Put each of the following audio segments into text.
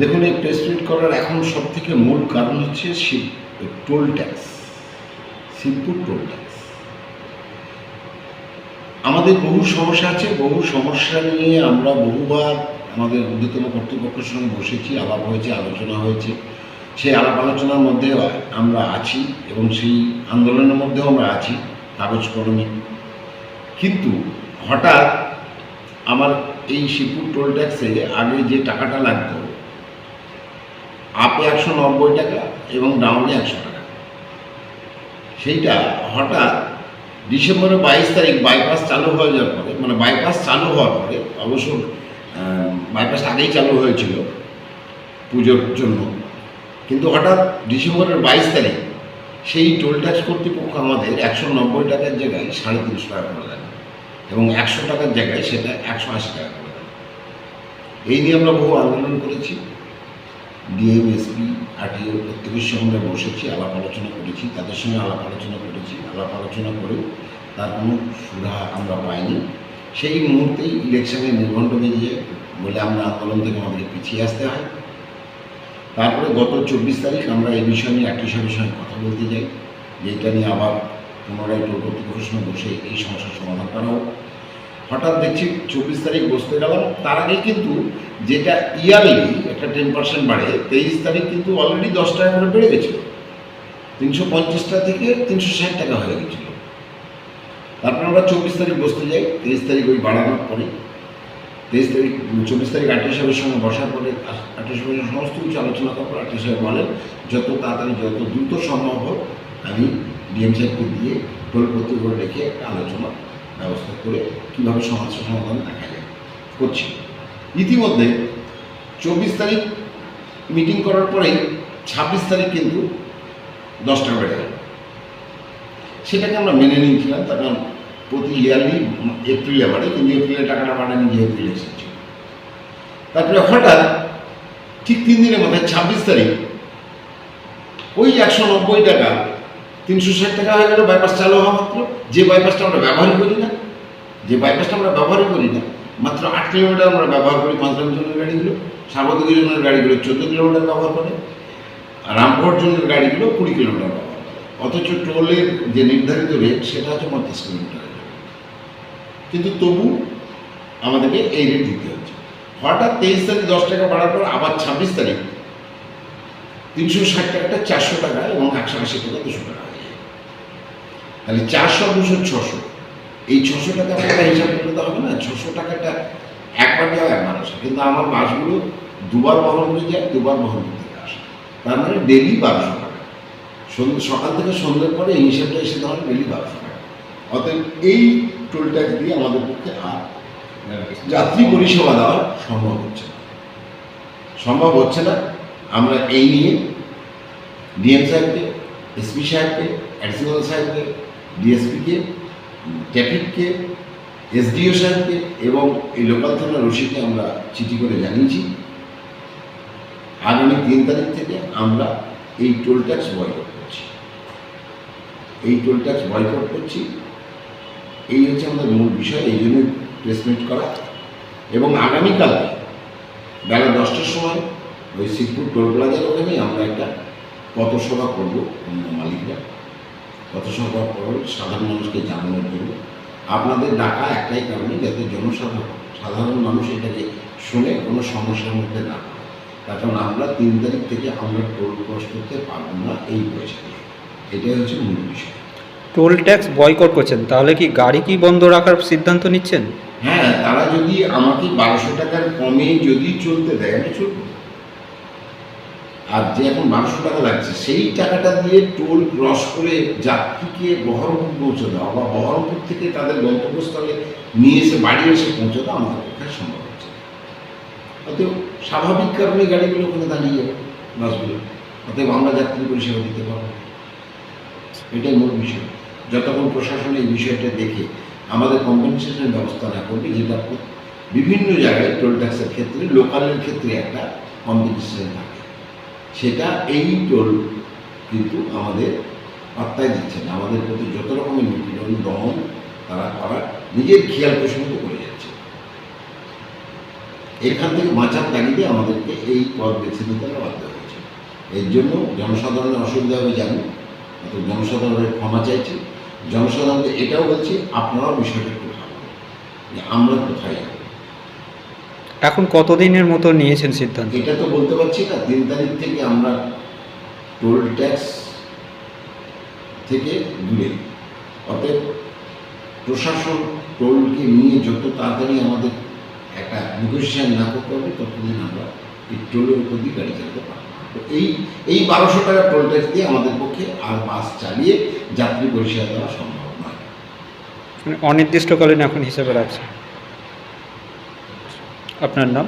দেখুন, এই press meet করার এখন সব থেকে মূল কারণ হচ্ছে Shib toll tax Shibpur toll tax আমাদের বহু সমস্যা আছে, বহু সমস্যা নিয়ে আমরা বহুবার আমাদের ঊর্ধ্বতন কর্তৃপক্ষের সঙ্গে বসেছি, আলাপ হয়েছে, আলোচনা হয়েছে। সেই আলাপ আলোচনার মধ্যে আমরা আছি এবং সেই আন্দোলনের মধ্যেও আমরা আছি, কাগজ কলমে। কিন্তু হঠাৎ আমার এই শিবপুর টোল ট্যাক্সে আগে যে টাকাটা লাগতো আপে একশো নব্বই টাকা এবং ডাউনে একশো টাকা। সেইটা হঠাৎ ডিসেম্বরের বাইশ তারিখ বাইপাস চালু হয়ে যাওয়ার পরে মানে বাইপাস চালু হওয়ার পরে, অবশ্য বাইপাস আগেই চালু হয়েছিল পুজোর জন্য। কিন্তু হঠাৎ ডিসেম্বরের বাইশ তারিখ সেই টোল ট্যাক্স কর্তৃপক্ষ আমাদের একশো নব্বই টাকার জায়গায় সাড়ে তিনশো টাকা করে দেন এবং একশো টাকার জায়গায় সেটা একশো আশি টাকা করে দেন এই নিয়ে আমরা বহু আন্দোলন করেছি। ডিএম এসপি আরটিও প্রত্যেকের সঙ্গে আমরা বসেছি, আলাপ আলোচনা করেছি, তাদের সঙ্গে আলাপ আলোচনা করেছি। আলাপ আলোচনা করেও তার কোনো সুরাহা আমরা পাইনি। সেই মুহূর্তেই ইলেকশনে নির্ঘণ্ট বেরিয়ে বলে আমরা আন্দোলন থেকে আমাদেরকে পিছিয়ে আসতে হয়। তারপরে গত চব্বিশ তারিখ আমরা এই বিষয় নিয়ে একটি সাহেবের সঙ্গে কথা বলতে যাই। যেটা নিয়ে আবার পুনরায় কর্তৃপক্ষের সঙ্গে বসে এই সমস্যার সমাধান করা হোক। হঠাৎ দেখছি চব্বিশ তারিখ বসতে গেলাম তার আগে কিন্তু যেটা ইয়ারলি একটা টেন পার্সেন্ট বাড়ে, তেইশ তারিখ কিন্তু অলরেডি দশ টাকা করে বেড়ে গেছিল তিনশো পঞ্চাশটা থেকে তিনশো ষাট টাকা হয়ে গেছিল। তারপর আমরা চব্বিশ তারিখ বসতে যাই, তেইশ তারিখ ওই বাড়ানোর পরে। তেইশ তারিখ, চব্বিশ তারিখ আঠাশ সাহেবের সঙ্গে বসার পরে আটটি সাহেবের সমস্ত কিছু আলোচনা করার আটটি সাহেব বলেন, যত তাড়াতাড়ি, যত দ্রুত সম্ভব হোক, আমি ডিএম সাহেবকে দিয়ে টোল কর্তৃপক্ষ রেখে একটা আলোচনা ব্যবস্থা করে কীভাবে সমস্যা সমাধান দেখা যায় করছি। ইতিমধ্যে চব্বিশ তারিখ মিটিং করার পরেই ছাব্বিশ তারিখ কিন্তু দশ টাকা বেড়ে গেল। সেটাকে আমরা মেনে নিয়েছিলাম, তার কারণ প্রতি ইয়ারলি এপ্রিলে বাড়ে, কিন্তু এপ্রিলে টাকাটা বাড়েনি যেহেতু ইলেকশন ছিল। তারপরে হঠাৎ ঠিক তিন দিনের মাথায় ছাব্বিশ তারিখ ওই একশো নব্বই টাকা তিনশো ষাট টাকা হয়ে গেল বাইপাস চালু হওয়া মাত্র। যে বাইপাসটা আমরা ব্যবহারই করি না, যে বাইপাসটা আমরা ব্যবহারই করি না, মাত্র আট কিলোমিটার আমরা ব্যবহার করি পঞ্চান্ন জনের গাড়িগুলো স্বাগতিক জনের গাড়িগুলো চোদ্দ কিলোমিটার ব্যবহার করে আর রামপুর জনের গাড়িগুলো কুড়ি কিলোমিটার ব্যবহার অথচ টোলের যে নির্ধারিত রেট সেটা হচ্ছে পঞ্চাশ কিলোমিটার কিন্তু তবু আমাদেরকে এই রেট দিতে হচ্ছে। হঠাৎ তেইশ তারিখ দশ টাকা বাড়ার পর আবার ছাব্বিশ তারিখ তিনশো ষাট টাকাটা চারশো টাকা এবং একশো আশি টাকা দুশো টাকা। তাহলে চারশো, দুশো, ছশো। এই ছশো টাকা আপনারা হিসাব করতে হবে না, ছশো টাকাটা একবার যাওয়া একবার আসে। কিন্তু আমার বাসগুলো দুবার বহন করে যায়, দুবার বহন করতে আসে তার মানে ডেলি বারোশো টাকা। সকাল থেকে সন্ধ্যের পরে এই হিসাবটা এসে ধরেন ডেলি বারোশো টাকা। অতএব এই টোল ট্যাক্স দিয়ে আমাদের পক্ষে আর যাত্রী পরিষেবা দেওয়া সম্ভব হচ্ছে না। সম্ভব হচ্ছে না। আমরা এই নিয়ে ডিএম সাহেবকে এসপি সাহেবকে অ্যাডিশনাল সাহেবকে ডিএসপিকে ট্রাফিককে এসডিও সাহেবকে এবং এই লোকাল থানার রশিদকে আমরা চিঠি করে জানিয়েছি। আগামী তিন তারিখ থেকে আমরা এই টোল ট্যাক্স বয়কট করছি। এই টোল ট্যাক্স বয়কট করছি। এই হচ্ছে আমাদের মূল বিষয়, এই জন্য প্লেসমেন্ট করা। এবং আগামীকাল বেলা দশটার সময় ওই শিবপুর টোল প্লাজার ওখানেই আমরা একটা পথসভা করব অন্য মালিকরা। পথসভা করব সাধারণ মানুষকে জানানোর জন্য আপনাদের ডাকা একটাই কারণে যাতে জনসাধারণ সাধারণ মানুষ এটাকে শুনে কোনো সমস্যার মধ্যে না তার কারণ আমরা তিন তারিখ থেকে আমরা টোল ক্রস করতে পারব না এই পয়সা এটাই হচ্ছে মূল বিষয়। টোল ট্যাক্স বয়কট করছেন তাহলে কি গাড়ি কি বন্ধ রাখার সিদ্ধান্ত নিচ্ছেন? হ্যাঁ তারা যদি আমাকে বারোশো টাকার কমে যদি চলতে দেয় আমি চলবো। আর যে এখন বারোশো টাকা লাগছে, সেই টাকাটা দিয়ে টোল ক্রস করে যাত্রীকে বহরমপুর পৌঁছে দেওয়া বা বহরমপুর থেকে তাদের গন্তব্যস্থলে নিয়ে এসে বাড়ি এসে পৌঁছে দেওয়া আমাদের পক্ষে সম্ভব হচ্ছে অতএব স্বাভাবিক কারণে গাড়িগুলো ওখানে দাঁড়িয়ে বাসগুলো, অতএব আমরা যাত্রী পরিষেবা দিতে পারব এটাই মূল বিষয়। যতক্ষণ প্রশাসন এই বিষয়টা দেখে, আমাদের কম্পেনসেশনের ব্যবস্থা না করবে, যেটা বিভিন্ন জায়গায় টোল ট্যাক্সের ক্ষেত্রে লোকালের ক্ষেত্রে একটা কম্পেনসেশন থাকে। সেটা এই টোল কিন্তু আমাদের পাত্তায় দিচ্ছে না। আমাদের প্রতি যত রকমের নিপীড়ন, দমন তারা করার নিজের খেয়াল প্রসঙ্গ করে যাচ্ছে। এখান থেকে বাঁচার তাগিদে আমাদেরকে এই পথ বেছে নিতে বাধ্য হয়েছে এর জন্য জনসাধারণের অসুবিধা হবে জানি অত জনসাধারণের ক্ষমা চাইছি। জনসাধারণকে এটাও বলছি, আপনারাও বিষয়টা একটু ভাবুন যে আমরা কোথায় এখন কতদিনের মতো নিয়েছেন সিদ্ধান্ত? এটা তো বলতে পারছি না। তিন তারিখ থেকে আমরা টোল ট্যাক্স থেকে দূরে। অতএব প্রশাসন টোলকে নিয়ে যত তাড়াতাড়ি আমাদের একটা নেগোসিয়েশন না করতে হবে ততদিন আমরা এই টোলের উপর দিয়ে গাড়ি চালাতে পারব। তো এই এই বারোশো টাকা টোল ট্যাক্স দিয়ে আমাদের পক্ষে আর বাস চালিয়ে যাত্রী পরিষেবা দেওয়া সম্ভব নয়। মানে অনির্দিষ্টকালীন এখন হিসেবে রাখছে আপনার নাম?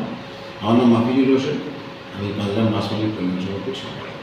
আমার নাম মাফিজুর হোসেন আমি বাংলা মাস মালিক কল্যাণ সমিতির সভাপতি।